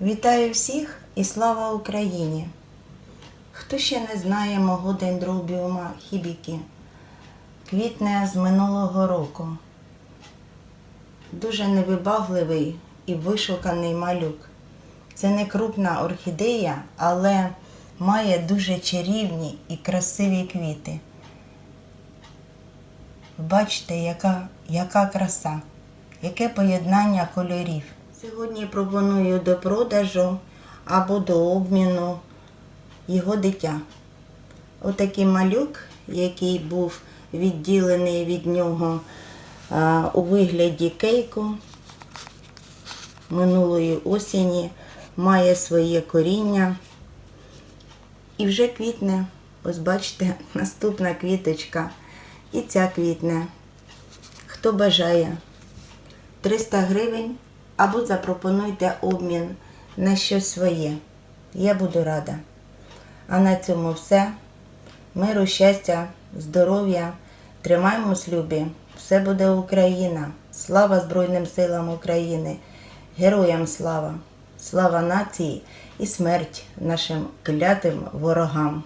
Вітаю всіх і слава Україні! Хто ще не знає мого дендробіума хібіки? Квітне з минулого року. Дуже невибагливий і вишуканий малюк. Це не крупна орхідея, але має дуже чарівні і красиві квіти. Бачите, яка, яка краса, яке поєднання кольорів. Сьогодні пропоную до продажу або до обміну його дитя. Отакий малюк, який був відділений від нього у вигляді кейку минулої осені, має своє коріння і вже квітне. Ось бачите, наступна квіточка. І ця квітне. Хто бажає 300 гривень або запропонуйте обмін на щось своє. Я буду рада. А на цьому все. Миру, щастя, здоров'я. Тримаймось, любі. Все буде Україна. Слава Збройним силам України. Героям слава! Слава нації і смерть нашим клятим ворогам.